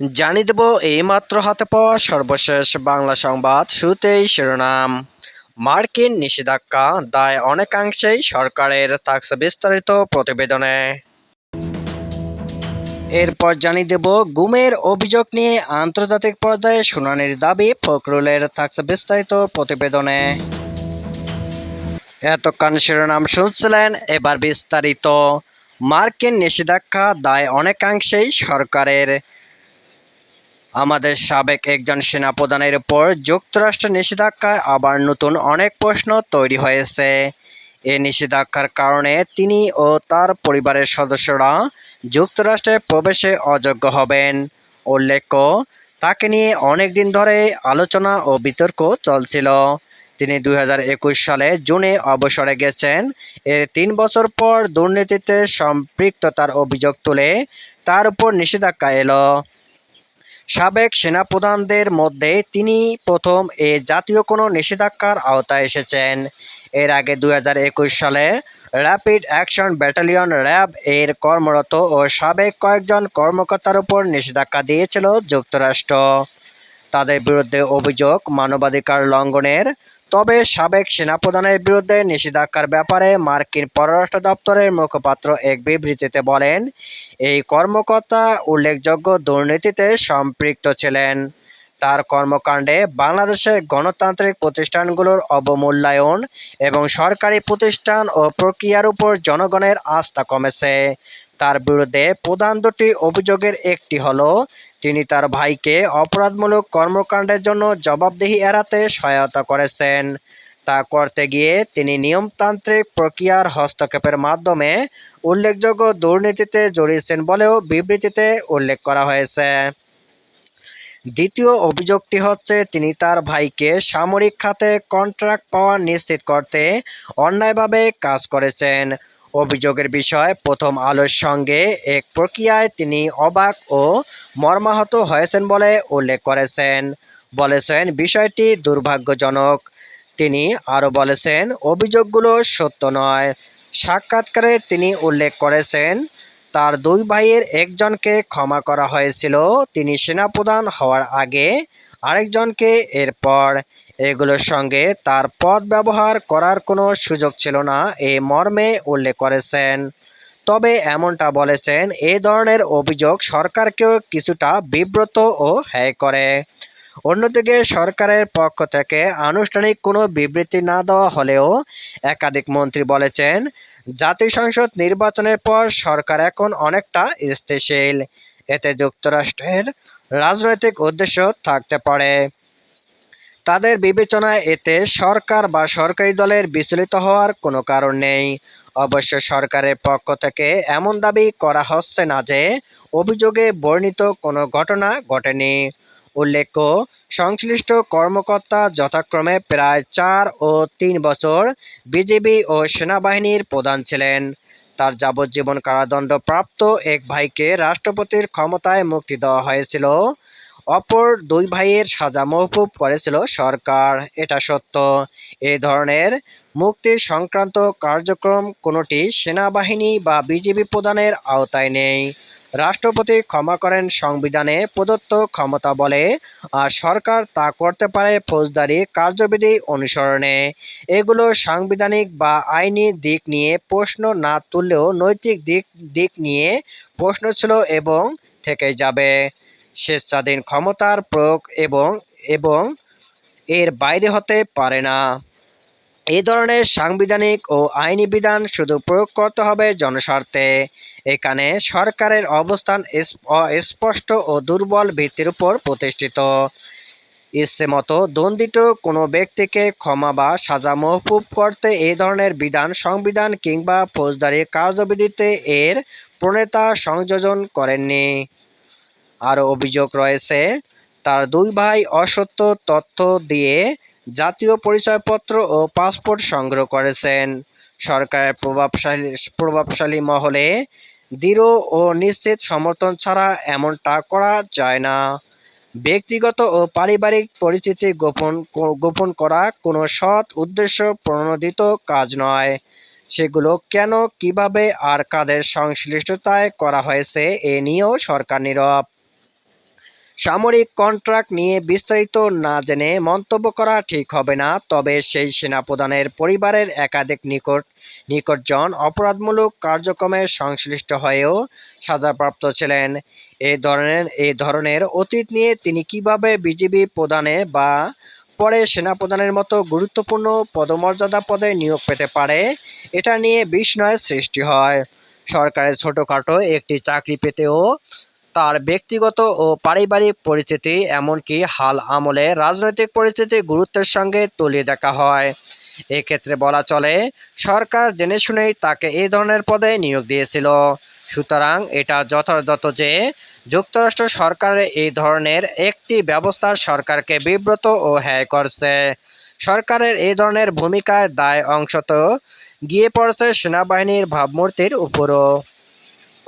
জানিয়ে দেব, এইমাত্র হাতে পাওয়া সর্বশেষ বাংলা সংবাদ শুরুতেই শিরোনাম। মার্কিন নিষেধাজ্ঞা দায় অনেকাংশেই সরকারের, থাকছে বিস্তারিত প্রতিবেদনে। এরপর জানিয়ে দেব, গুমের অভিযোগ নিয়ে আন্তর্জাতিক পর্যায়ে শুনানির দাবি ফখরুলের, থাকছে বিস্তারিত প্রতিবেদনে। এতক্ষণ শিরোনাম শুনছিলেন, এবার বিস্তারিত। মার্কিন নিষেধাজ্ঞা দায় অনেকাংশেই সরকারের আমাদের সাবেক একজন সেনাপ্রধানের উপর যুক্তরাষ্ট্রের নিষেধাজ্ঞায় আবার নতুন অনেক প্রশ্ন তৈরি হয়েছে। এ নিষেধাজ্ঞার কারণে তিনি ও তার পরিবারের সদস্যরা যুক্তরাষ্ট্রে প্রবেশে অযোগ্য হবেন। উল্লেখ্য, তাকে নিয়ে অনেক দিন ধরে আলোচনা ও বিতর্ক চলছিল। তিনি দু হাজার একুশ সালে জুনে অবসরে গেছেন। এর তিন বছর পর দুর্নীতিতে সম্পৃক্ততার অভিযোগ তুলে তার উপর নিষেধাজ্ঞা এলো। সাবেক সেনাপ্রধানদের মধ্যে তিনি প্রথম এ জাতীয় কোনো নিষেধাজ্ঞার আওতায় এসেছেন। এর আগে দুই হাজার একুশ সালে র্যাপিড অ্যাকশন ব্যাটালিয়ন র্যাব এর কর্মরত ও সাবেক কয়েকজন কর্মকর্তার উপর নিষেধাজ্ঞা দিয়েছিল যুক্তরাষ্ট্র। তাদের বিরুদ্ধে অভিযোগ মানবাধিকার লঙ্ঘনের তবে সাবেক সেনাপ্রধানের বিরুদ্ধে নিষেধাজ্ঞার ব্যাপারে মার্কিন পররাষ্ট্র দপ্তরের মুখপাত্র এক বিবৃতিতে বলেন, এই কর্মকর্তা উল্লেখযোগ্য দুর্নীতিতে সম্পৃক্ত ছিলেন। তার কর্মকাণ্ডে বাংলাদেশের গণতান্ত্রিক প্রতিষ্ঠানগুলোর অবমূল্যায়ন এবং সরকারি প্রতিষ্ঠান ও প্রক্রিয়ার উপর জনগণের আস্থা কমেছে। তার বিরুদ্ধে প্রধান দুটি অভিযোগের একটি হলো, তিনি তার ভাইকে অপরাধমূলক কর্মকাণ্ডের জন্য জবাবদিহি এড়াতে সহায়তা করেছেন। তা করতে গিয়ে তিনি নিয়মতান্ত্রিক প্রক্রিয়ার হস্তক্ষেপের মাধ্যমে উল্লেখযোগ্য দুর্নীতিতে জড়িয়েছেন বলেও বিবৃতিতে উল্লেখ করা হয়েছে। দ্বিতীয় অভিযোগটি হচ্ছে, তিনি তার ভাইকে সামরিক খাতে কন্ট্রাক্ট পাওয়া নিশ্চিত করতে অন্যায়ভাবে কাজ করেছেন। অভিযোগের বিষয় প্রথম আলোর সঙ্গে এক প্রক্রিয়ায় তিনি অবাক ও মর্মাহত হয়েছেন বলে উল্লেখ করেছেন। বলেছেন, বিষয়টি দুর্ভাগ্যজনক। তিনি আরও বলেছেন, অভিযোগগুলো সত্য নয়। সাক্ষাৎকারে তিনি উল্লেখ করেছেন, তার দুই ভাইয়ের একজনকে ক্ষমা করা হয়েছিল। তিনি সেনাপ্রধান হওয়ার আগে আরেকজনকে এরপর এগুলোর সঙ্গে তার পদ ব্যবহার করার কোনো সুযোগ ছিল না, এ মর্মে উল্লেখ করেছেন। তবে এমনটা বলেছেন, এ ধরনের অভিযোগ সরকারকেও কিছুটা বিব্রত ও হ্যায় করে। অন্যদিকে সরকারের পক্ষ থেকে আনুষ্ঠানিক কোনো বিবৃতি না দেওয়া হলেও একাধিক মন্ত্রী বলেছেন জাতীয় সংসদ নির্বাচনের পর সরকার এখন অনেকটা স্থিতিশীল। এতে যুক্তরাষ্ট্রের রাজনৈতিক উদ্দেশ্য থাকতে পারে। তাদের বিবেচনায় এতে সরকার বা সরকারি দলের বিচলিত হওয়ার কোনো কারণ নেই। অবশ্য সরকারের পক্ষ থেকে এমন দাবি করা হচ্ছে না যে অভিযোগে বর্ণিত কোনো ঘটনা ঘটেনি। উল্লেখ্য, সংশ্লিষ্ট কর্মকর্তা যথাক্রমে প্রায় চার ও তিন বছর বিজেপি ও সেনাবাহিনীর প্রধান ছিলেন। তার যাবজ্জীবন কারাদণ্ডপ্রাপ্ত এক ভাইকে রাষ্ট্রপতির ক্ষমতায় মুক্তি দেওয়া হয়েছিল। অপর দুই ভাইয়ের সাজা মহকুব করেছিল সরকার, এটা সত্য। এ ধরনের মুক্তি সংক্রান্ত কার্যক্রম কোনোটি সেনাবাহিনী বা বিজেপি প্রধানের আওতায় নেই। রাষ্ট্রপতি ক্ষমা করেন সংবিধানে প্রদত্ত ক্ষমতা বলে, আর সরকার তা করতে পারে ফৌজদারি কার্যবিধি অনুসরণে। এগুলো সাংবিধানিক বা আইনি দিক নিয়ে প্রশ্ন না তুললেও নৈতিক দিক দিক নিয়ে প্রশ্ন ছিল এবং থেকে যাবে। স্বেচ্ছাধীন ক্ষমতার প্রয়োগ এবং এবং এর বাইরে হতে পারে না। এই ধরনের সাংবিধানিক ও আইনি বিধান শুধু প্রয়োগ করতে হবে জনস্বার্থে। এখানে সরকারের অবস্থান স্পষ্ট ও দুর্বল ভিত্তির উপর প্রতিষ্ঠিত। ইচ্ছে মতো দণ্ডিত কোনো ব্যক্তিকে ক্ষমা বা সাজা মহকুব করতে এই ধরনের বিধান, সংবিধান কিংবা ফৌজদারি কার্যবিধিতে এর প্রণেতা সংযোজন করেননি। আরও অভিযোগ রয়েছে, তার দুই ভাই অসত্য তথ্য দিয়ে জাতীয় পরিচয়পত্র ও পাসপোর্ট সংগ্রহ করেছেন। সরকারের প্রভাবশালী প্রভাবশালী মহলে দৃঢ় ও নিশ্চিত সমর্থন ছাড়া এমনটা করা যায় না। ব্যক্তিগত ও পারিবারিক পরিচিতি গোপন গোপন করা কোনো সৎ উদ্দেশ্য প্রণোদিত কাজ নয়। সেগুলো কেন, কীভাবে আর কাদের সংশ্লিষ্টতায় করা হয়েছে, এ নিয়েও সরকার নীরব। সামরিক কন্ট্রাক্ট নিয়ে বিস্তারিত না জেনে মন্তব্য করা ঠিক হবে না, তবে সেই সেনাপ্রধানের পরিবারের একাধিক নিকট, নিকটজন অপরাধমূলক কার্যক্রমে সংশ্লিষ্ট হয়েও সাজাপ্রাপ্ত ছিলেন। এই ধরনের এই ধরনের অতীত নিয়ে তিনি কীভাবে বিজিবি প্রধানে বা পরে সেনাপ্রধানের মতো গুরুত্বপূর্ণ পদমর্যাদা পদে নিয়োগ পেতে পারে, এটা নিয়ে বিস্ময়ের সৃষ্টি হয়। সরকারের ছোটোখাটো একটি চাকরি পেতেও তার ব্যক্তিগত ও পারিবারিক পরিচিতি এমনকি হাল আমলে রাজনৈতিক পরিচিতি গুরুত্বের সঙ্গে তুলিয়ে দেখা হয়। এক্ষেত্রে বলা চলে, সরকার জেনে শুনেই তাকে এই ধরনের পদে নিয়োগ দিয়েছিল। সুতরাং এটা যথাযথ যে, যুক্তরাষ্ট্র সরকারের এই ধরনের একটি ব্যবস্থা সরকারকে বিব্রত ও হ্যায় করছে। সরকারের এই ধরনের ভূমিকায় দায় অংশত গিয়ে পড়ছে সেনাবাহিনীর ভাবমূর্তির উপরও।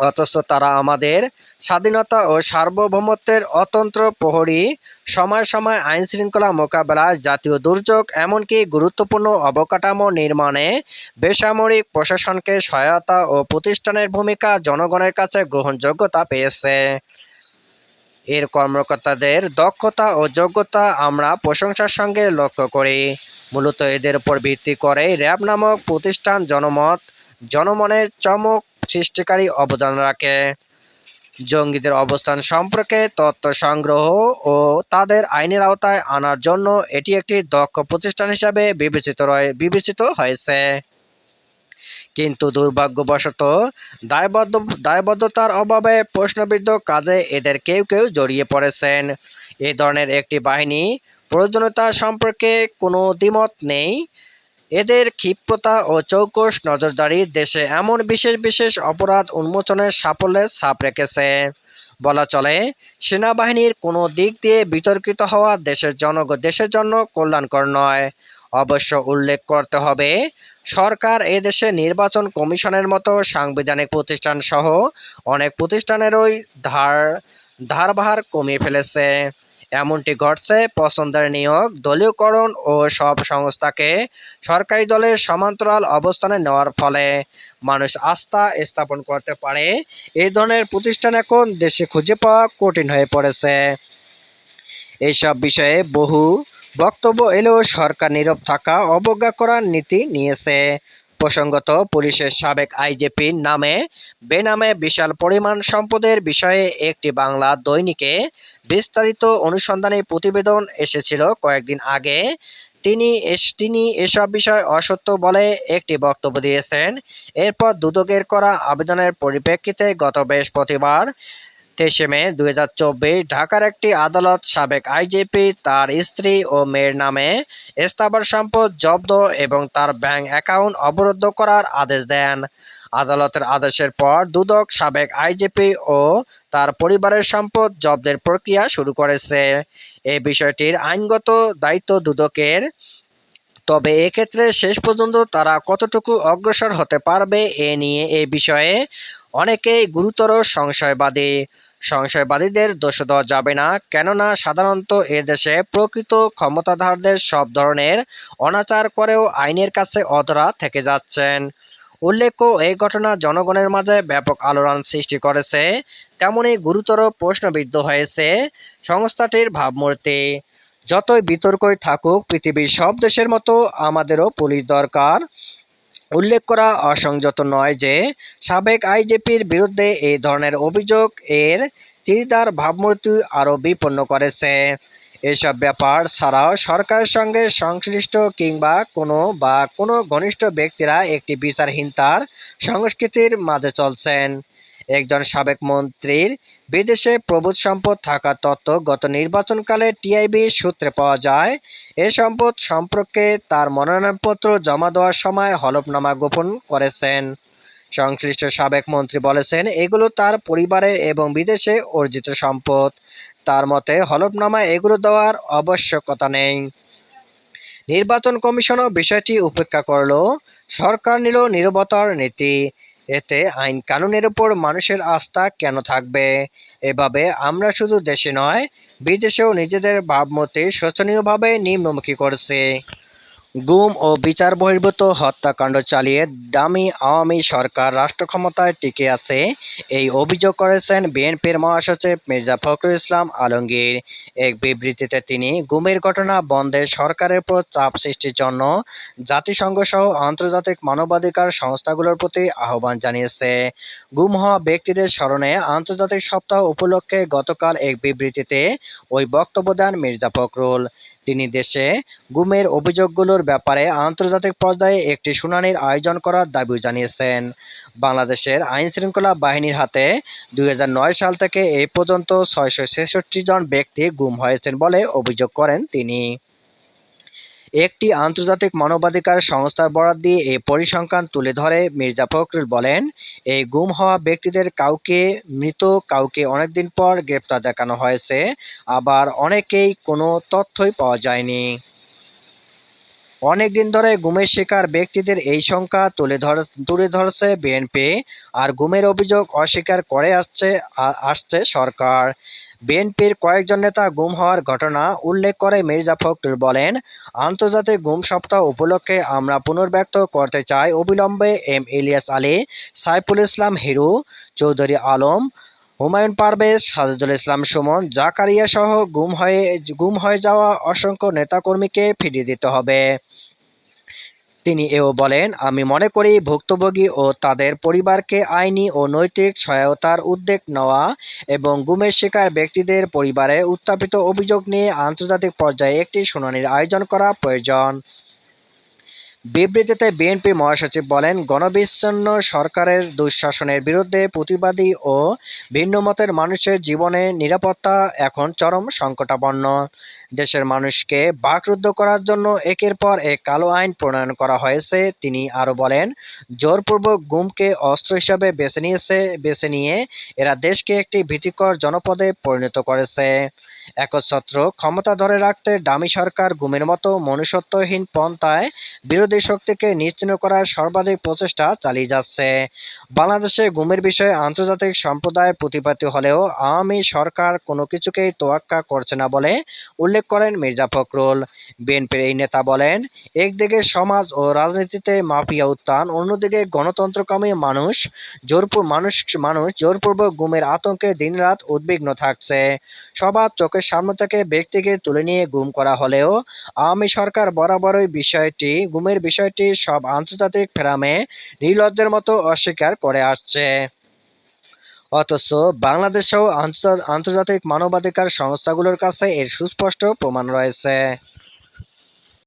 অথচ তারা আমাদের স্বাধীনতা ও সার্বভৌমত্বের অতন্ত্র প্রহরী, সময় সময় আইন শৃঙ্খলা মোকাবেলায় জাতীয় দুর্যোগ, এমনকি গুরুত্বপূর্ণ অবকাঠামো নির্মাণে বেসামরিক প্রশাসনকে সহায়তা ও প্রতিষ্ঠানের ভূমিকা জনগণের কাছে গ্রহণযোগ্যতা পেয়েছে। এর কর্মকর্তাদের দক্ষতা ও যোগ্যতা আমরা প্রশংসার সঙ্গে লক্ষ্য করি। মূলত এদের উপর ভিত্তি করে র্যাব নামক প্রতিষ্ঠান জনমত, জনমনের চমক সৃষ্টিকারী অবদান রাখে। জঙ্গিদের অবস্থান সম্পর্কে তথ্য সংগ্রহ ও তাদের আইনের আওতায় আনার জন্য এটি একটি দক্ষ প্রতিষ্ঠান হিসাবে বিবেচিত বিবেচিত হয়েছে। কিন্তু দুর্ভাগ্যবশত দায়বদ্ধ, দায়বদ্ধতার অভাবে প্রশ্নবিদ্ধ কাজে এদের কেউ কেউ জড়িয়ে পড়েছেন। এ ধরনের একটি বাহিনী প্রয়োজনীয়তা সম্পর্কে কোনো দ্বিমত নেই। এদের ক্ষিপ্রতা ও চৌকস নজরদারি দেশে এমন বিশেষ বিশেষ অপরাধ উন্মোচনের সাফল্যের ছাপ রেখেছে। বলা চলে, সেনাবাহিনীর কোনো দিক দিয়ে বিতর্কিত হওয়া দেশের জনগ, দেশের জন্য কল্যাণকর নয়। অবশ্য উল্লেখ করতে হবে, সরকার এদেশে নির্বাচন কমিশনের মতো সাংবিধানিক প্রতিষ্ঠান সহ অনেক প্রতিষ্ঠানেরই ধার, ধারভার কমিয়ে ফেলেছে। এমনটি ঘটছে, পছন্দের নিয়োগ, দলীয়করণ ও সব সংস্থাকে সরকারি দলের সমান্তরাল অবস্থানে নেওয়ার ফলে মানুষ আস্থা স্থাপন করতে পারে। এই ধরনের প্রতিষ্ঠান এখন দেশে খুঁজে পাওয়া কঠিন হয়ে পড়েছে। এইসব বিষয়ে বহু বক্তব্য এলেও সরকার নীরব থাকা, অবজ্ঞা করার নীতি নিয়েছে। প্রসঙ্গত, পুলিশের সাবেক আইজিপির নামে বেনামে বিশাল পরিমাণ সম্পদের বিষয়ে একটি বাংলা দৈনিকে বিস্তারিত অনুসন্ধানী প্রতিবেদন এসেছিল কয়েকদিন আগে। তিনি তিনি এসব বিষয় অসত্য বলে একটি বক্তব্য দিয়েছেন। এরপর দুদকের করা আবেদনের পরিপ্রেক্ষিতে গত বৃহস্পতিবার তেইশে মে দু হাজার চব্বিশ, ঢাকার একটি আদালত সাবেক আইজিপি, তার স্ত্রী ও মেয়ের নামে স্থাবর সম্পদ জব্দ এবং তার ব্যাংক অ্যাকাউন্ট অবরুদ্ধ করার আদেশ দেন। আদালতের আদেশের পর দুদক সাবেক আইজিপি ও তার পরিবারের সম্পদ জব্দের প্রক্রিয়া শুরু করেছে। এই বিষয়টির আইনগত দায়িত্ব দুদকের। তবে এক্ষেত্রে শেষ পর্যন্ত তারা কতটুকু অগ্রসর হতে পারবে এ নিয়ে এ বিষয়ে অনেকেই গুরুতর সংশয়বাদী। সংশয়বাদীদের দোষ দেওয়া যাবে না। কেননা সাধারণত এ দেশে প্রকৃত ক্ষমতাধারদের সব ধরনের অনাচার করেও আইনের কাছে অধরা থেকে যাচ্ছেন। উল্লেখ্য, এই ঘটনা জনগণের মাঝে ব্যাপক আলোড়ন সৃষ্টি করেছে। তেমনি গুরুতর প্রশ্নবিদ্ধ হয়েছে সংস্থাটির ভাবমূর্তি। যতই বিতর্কই থাকুক, পৃথিবীর সব দেশের মতো আমাদেরও পুলিশ দরকার। উল্লেখ করা অসংযত নয় যে, সাবেক আইজিপির বিরুদ্ধে এই ধরনের অভিযোগ এর চিরিদার ভাবমূর্তি আরও বিপন্ন করেছে। এসব ব্যাপার ছাড়াও সরকারের সঙ্গে সংশ্লিষ্ট কিংবা কোনো বা কোনো ঘনিষ্ঠ ব্যক্তিরা একটি বিচারহীনতার সংস্কৃতির মাঝে চলছেন। একজন সাবেক মন্ত্রীর বিদেশে প্রভূত সম্পদ থাকার তথ্য গত নির্বাচনকালে টিআইবি সূত্রে পাওয়া যায়, এ সম্পদ সম্পর্কে তার মনোনয়নপত্র জমা দেওয়ার সময় হলফনামা গোপন করেছেন। সংশ্লিষ্ট সাবেক মন্ত্রী বলেছেন, এগুলো তার পরিবারের এবং বিদেশে অর্জিত সম্পদ। তার মতে, হলফনামায় এগুলো দেওয়ার আবশ্যকতা নেই। নির্বাচন কমিশনও বিষয়টি উপেক্ষা করল সরকার নিল নিরবতার নীতি। এতে আইন কানুনের উপর মানুষের আস্থা কেন থাকবে? এভাবে আমরা শুধু দেশে নয়, বিদেশেও নিজেদের ভাবমূর্তি শোচনীয়ভাবে নিম্নমুখী করছি। গুম ও বিচার বহির্ভূত হত্যাকাণ্ড চালিয়ে ডামি আওয়ামী সরকার রাষ্ট্র ক্ষমতায় টিকে আছে, এই অভিযোগ করেছেন বিএনপির মহাসচিব মির্জা ফখরুল ইসলাম আলমগীর। এক বিবৃতিতে তিনি, গুমের ঘটনা বন্ধে সরকারের উপর চাপ সৃষ্টির জন্য জাতিসংঘ সহ আন্তর্জাতিক মানবাধিকার সংস্থাগুলোর প্রতি আহ্বান জানিয়েছে। গুম হওয়া ব্যক্তিদের স্মরণে আন্তর্জাতিক সপ্তাহ উপলক্ষে গতকাল এক বিবৃতিতে ওই বক্তব্য দেন মির্জা ফখরুল। তিনি দেশে গুমের অভিযোগগুলোর ব্যাপারে আন্তর্জাতিক পর্যায়ে একটি শুনানির আয়োজন করার দাবি জানিয়েছেন। বাংলাদেশের আইন শৃঙ্খলা বাহিনীর হাতে দুই হাজার নয় সাল থেকে এ পর্যন্ত ছয়শো ছেষট্টি জন ব্যক্তি গুম হয়েছেন বলে অভিযোগ করেন তিনি। একটি আন্তর্জাতিক মানবাধিকার সংস্থার বরাত দিয়ে এই পরিসংখ্যান তুলে ধরে মির্জা ফখরুল বলেন, এই গুম হওয়া ব্যক্তিদের কাউকে, মৃত কাউকে অনেকদিন পর গ্রেপ্তার দেখানো হয়েছে, আবার অনেকেই কোনো তথ্যই পাওয়া যায়নি। অনেক দিন ধরে গুমের শিকার ব্যক্তিদের এই সংখ্যা তুলে ধর, তুলে ধরছে বিএনপি, আর গুমের অভিযোগ অস্বীকার করে আসছে আসছে সরকার। বিএনপির কয়েকজন নেতা গুম হওয়ার ঘটনা উল্লেখ করে মির্জা ফখরুল বলেন, আন্তর্জাতিক গুম সপ্তাহ উপলক্ষে আমরা পুনর্ব্যক্ত করতে চাই অবিলম্বে এম ইলিয়াস আলী, সাইফুল ইসলাম হিরু, চৌধুরী আলম, হুমায়ুন পারভেজ, সাজিদুল ইসলাম সুমন, জাকারিয়া সহ গুম হয়ে গুম হয়ে যাওয়া অসংখ্য নেতাকর্মীকে ফিরিয়ে দিতে হবে। তিনি এও বলেন, আমি মনে করি ভুক্তভোগী ও তাদের পরিবারকে আইনি ও নৈতিক সহায়তার উদ্যোগ নেওয়া এবং গুমের শিকার ব্যক্তিদের পরিবারে উত্থাপিত অভিযোগ নিয়ে আন্তর্জাতিক পর্যায়ে একটি শুনানির আয়োজন করা প্রয়োজন। বিবৃতিতে বিএনপি মহাসচিব বলেন, গণবিচ্ছিন্ন সরকারের দুঃশাসনের বিরুদ্ধে প্রতিবাদী ও ভিন্নমতের মানুষের জীবনের নিরাপত্তা এখন চরম সংকটাপন্ন। দেশের মানুষকে বাকরুদ্ধ করার জন্য একের পর এক কালো আইন প্রণয়ন করা হয়েছে, তিনি আরও বলেন, জোরপূর্বক গুমকে অস্ত্র হিসাবে বেছে নিয়েছে, বেছে নিয়ে এরা দেশকে একটি ভীতিকর জনপদে পরিণত করেছে। একচ্ছত্র। ক্ষমতা ধরে রাখতে ডামি সরকার গুমের মতো মনুষ্যত্বহীন পন্থায় বিরোধী শক্তিকে নিশ্চিহ্ন করার সর্বাধিক প্রচেষ্টা চালিয়ে যাচ্ছে। বাংলাদেশে গুমের বিষয়ে আন্তর্জাতিক সম্প্রদায়ের প্রতিপাতি হলেও আওয়ামী সরকার কোনো কিছুকেই তোয়াক্কা করছে না বলে উল্লেখ করেন মির্জা ফখরুল। বিএনপির এই নেতা বলেন, একদিকে সমাজ ও রাজনীতিতে মাফিয়া উত্থান, অন্যদিকে গণতন্ত্রকামী মানুষ জোরপূর মানুষ মানুষ জোরপূর্বক গুমের আতঙ্কে দিনরাত উদ্বিগ্ন থাকছে। সবার চোখের সামনে থেকে ব্যক্তিকে তুলে নিয়ে গুম করা হলেও আওয়ামী সরকার বরাবরই বিষয়টি, গুমের বিষয়টি সব আন্তর্জাতিক ফেরামে নির্লজ্জের মতো অস্বীকার করে আসছে। অথচ বাংলাদেশেও আন্তর্জাতিক মানবাধিকার সংস্থাগুলোর কাছে এর সুস্পষ্ট প্রমাণ রয়েছে।